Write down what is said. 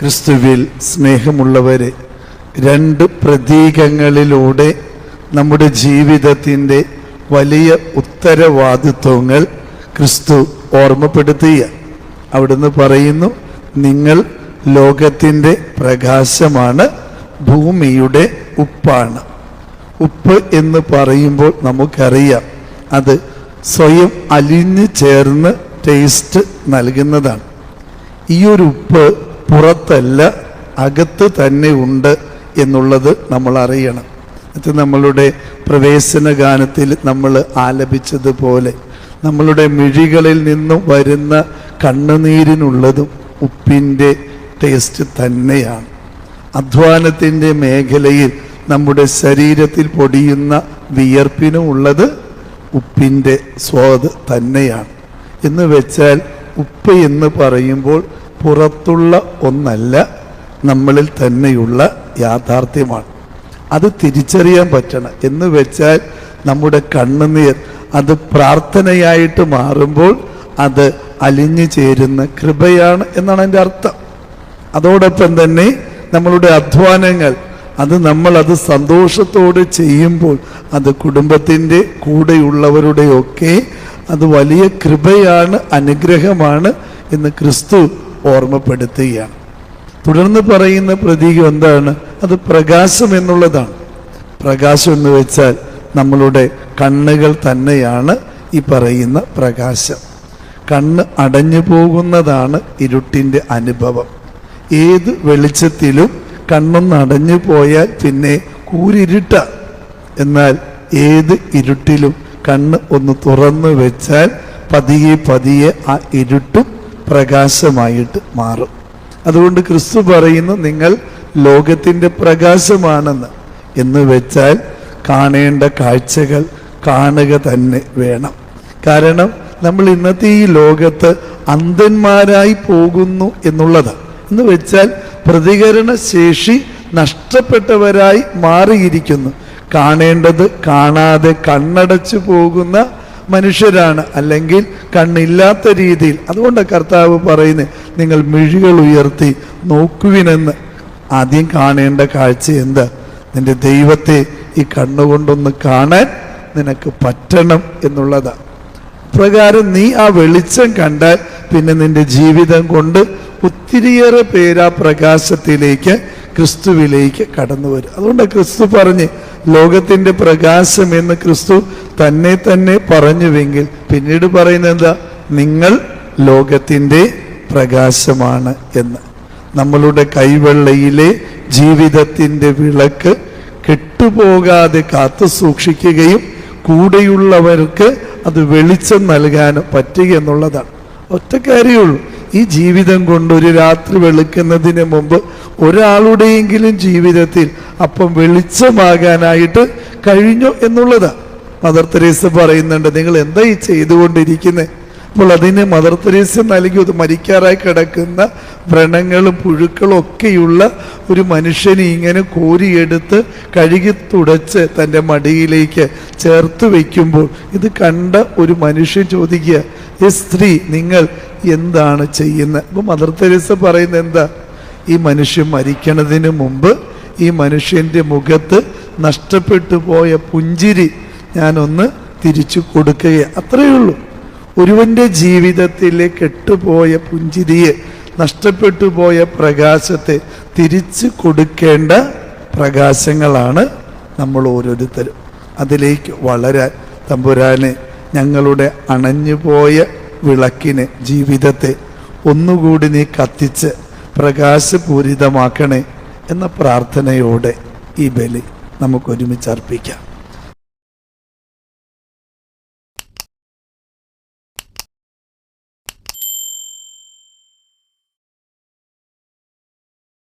ക്രിസ്തുവിൽ സ്നേഹമുള്ളവരെ രണ്ട് പ്രതീകങ്ങളിലൂടെ നമ്മുടെ ജീവിതത്തിന്റെ വലിയ ഉത്തരവാദിത്വങ്ങൾ ക്രിസ്തു ഓർമ്മപ്പെടുത്തിയ. അവിടുന്ന് പറയുന്നു നിങ്ങൾ ലോകത്തിന്റെ പ്രകാശമാണ് ഭൂമിയുടെ ഉപ്പാണ്. ഉപ്പ് എന്ന് പറയുമ്പോൾ നമുക്കറിയാം അത് സ്വയം അലിഞ്ഞ് ചേർന്ന് ടേസ്റ്റ് നൽകുന്നതാണ്. ഈ ഒരു ഉപ്പ് പുറത്തല്ല അകത്ത് തന്നെ ഉണ്ട് എന്നുള്ളത് നമ്മൾ അറിയണം. അത് നമ്മളുടെ പ്രവേശന ഗാനത്തിൽ നമ്മൾ ആലപിച്ചതുപോലെ നമ്മളുടെ മിഴികളിൽ നിന്നും വരുന്ന കണ്ണുനീരിനുള്ളതും ഉപ്പിന്റെ ടേസ്റ്റ് തന്നെയാണ്. അധ്വാനത്തിന്റെ മേഖലയിൽ നമ്മുടെ ശരീരത്തിൽ പൊടിയുന്ന വിയർപ്പിനും ഉള്ളത് ഉപ്പിന്റെ സ്വാദ് തന്നെയാണ്. എന്ന് വെച്ചാൽ ഉപ്പ് എന്ന് പറയുമ്പോൾ പുറത്തുള്ള ഒന്നല്ല നമ്മളിൽ തന്നെയുള്ള യാഥാർത്ഥ്യമാണ്. അത് തിരിച്ചറിയാൻ പറ്റണം. എന്ന് വെച്ചാൽ നമ്മുടെ കണ്ണുനീർ അത് പ്രാർത്ഥനയായിട്ട് മാറുമ്പോൾ അത് അലിഞ്ഞു ചേരുന്ന കൃപയാണ് എന്നാണ് എന്റെ അർത്ഥം. അതോടൊപ്പം തന്നെ നമ്മളുടെ അധ്വാനങ്ങൾ അത് നമ്മൾ അത് സന്തോഷത്തോടെ ചെയ്യുമ്പോൾ അത് കുടുംബത്തിന്റെ കൂടെയുള്ളവരുടെയൊക്കെ അത് വലിയ കൃപയാണ് അനുഗ്രഹമാണ് എന്ന് ക്രിസ്തു ഓർമ്മപ്പെടുത്തുകയാണ്. തുടർന്ന് പറയുന്ന പ്രതീകം എന്താണ്? അത് പ്രകാശം എന്നുള്ളതാണ്. പ്രകാശം എന്ന് വെച്ചാൽ നമ്മളുടെ കണ്ണുകൾ തന്നെയാണ് ഈ പറയുന്ന പ്രകാശം. കണ്ണ് അടഞ്ഞു പോകുന്നതാണ് ഇരുട്ടിന്റെ അനുഭവം. ഏത് വെളിച്ചത്തിലും കണ്ണൊന്ന് അടഞ്ഞു പോയാൽ പിന്നെ കൂരിരുട്ട. എന്നാൽ ഏത് ഇരുട്ടിലും കണ്ണ് ഒന്ന് തുറന്നു വെച്ചാൽ പതിയെ പതിയെ ആ ഇരുട്ടും പ്രകാശമായിട്ട് മാറും. അതുകൊണ്ട് ക്രിസ്തു പറയുന്നു നിങ്ങൾ ലോകത്തിന്റെ പ്രകാശമാണെന്ന്. എന്ന് വെച്ചാൽ കാണേണ്ട കാഴ്ചകൾ കാണുക തന്നെ വേണം. കാരണം നമ്മൾ ഇന്നത്തെ ഈ ലോകത്ത് അന്ധന്മാരായി പോകുന്നു എന്നുള്ളത് എന്ന് വെച്ചാൽ പ്രതികരണ ശേഷി നഷ്ടപ്പെട്ടവരായി മാറിയിരിക്കുന്നു. കാണേണ്ടത് കാണാതെ കണ്ണടച്ചു പോകുന്ന മനുഷ്യരാണ്. അല്ലെങ്കിൽ കണ്ണില്ലാത്ത രീതിയിൽ. അതുകൊണ്ട് കർത്താവ് പറയുന്നത് നിങ്ങൾ മിഴികൾ ഉയർത്തി നോക്കുവിനെന്ന്. ആദ്യം കാണേണ്ട കാഴ്ച എന്താ? നിന്റെ ദൈവത്തെ ഈ കണ്ണുകൊണ്ടൊന്ന് കാണാൻ നിനക്ക് പറ്റണം എന്നുള്ളതാണ് പ്രകാരം നീ ആ വെളിച്ചം കണ്ടാൽ പിന്നെ നിന്റെ ജീവിതം കൊണ്ട് ഒത്തിരിയേറെ പേര് ആ പ്രകാശത്തിലേക്ക് ക്രിസ്തുവിലേക്ക് കടന്നു വരും. അതുകൊണ്ട് ക്രിസ്തു പറഞ്ഞ് ലോകത്തിന്റെ പ്രകാശം എന്ന് ക്രിസ്തു തന്നെ തന്നെ പറഞ്ഞുവെങ്കിൽ പിന്നീട് പറയുന്നത് എന്താ? നിങ്ങൾ ലോകത്തിന്റെ പ്രകാശമാണ് എന്ന്. നമ്മളുടെ കൈവെള്ളയിലെ ജീവിതത്തിന്റെ വിളക്ക് കെട്ടുപോകാതെ കാത്തു സൂക്ഷിക്കുകയും കൂടെയുള്ളവർക്ക് അത് വെളിച്ചം നൽകാനും പറ്റുക എന്നുള്ളതാണ്. ഒറ്റ ഈ ജീവിതം കൊണ്ട് ഒരു രാത്രി വെളുക്കുന്നതിന് മുമ്പ് ഒരാളുടെയെങ്കിലും ജീവിതത്തിൽ അപ്പം വെളിച്ചമാകാനായിട്ട് കഴിഞ്ഞു എന്നുള്ളതാണ് മദർ തെരേസ പറയുന്നുണ്ട് നിങ്ങൾ എന്താ ഈ ചെയ്തുകൊണ്ടിരിക്കുന്നത് അപ്പോൾ അതിന് മദർ തെരേസ നൽകിയത് മരിക്കാറായി കിടക്കുന്ന വ്രണങ്ങളും പുഴുക്കളും ഒക്കെയുള്ള ഒരു മനുഷ്യനെ ഇങ്ങനെ കോരിയെടുത്ത് കഴുകി തുടച്ച് തന്റെ മടിയിലേക്ക് ചേർത്ത് വയ്ക്കുമ്പോൾ ഇത് കണ്ട ഒരു മനുഷ്യൻ ചോദിക്കുക ഈ സ്ത്രീ നിങ്ങൾ എന്താണ് ചെയ്യുന്നത്? അപ്പോൾ മദർ തെരേസ പറയുന്നത് എന്താ? ഈ മനുഷ്യൻ മരിക്കണതിന് മുമ്പ് ഈ മനുഷ്യന്റെ മുഖത്ത് നഷ്ടപ്പെട്ടു പോയ പുഞ്ചിരി ഞാനൊന്ന് തിരിച്ചു കൊടുക്കുക അത്രയേ ഉള്ളൂ. ഒരുവന്റെ ജീവിതത്തിലെ കെട്ടുപോയ പുഞ്ചിരിയെ നഷ്ടപ്പെട്ടു പോയ പ്രകാശത്തെ തിരിച്ചു കൊടുക്കേണ്ട പ്രകാശങ്ങളാണ് നമ്മൾ ഓരോരുത്തരും. അതിലേക്ക് വളരാൻ തമ്പുരാനെ ഞങ്ങളുടെ അണഞ്ഞുപോയ വിളക്കിനെ ജീവിതത്തെ ഒന്നുകൂടി നീ കത്തിച്ച് പ്രകാശപൂരിതമാക്കണേ എന്ന പ്രാർത്ഥനയോടെ ഈ ബലി നമുക്കൊരുമിച്ച് അർപ്പിക്കാം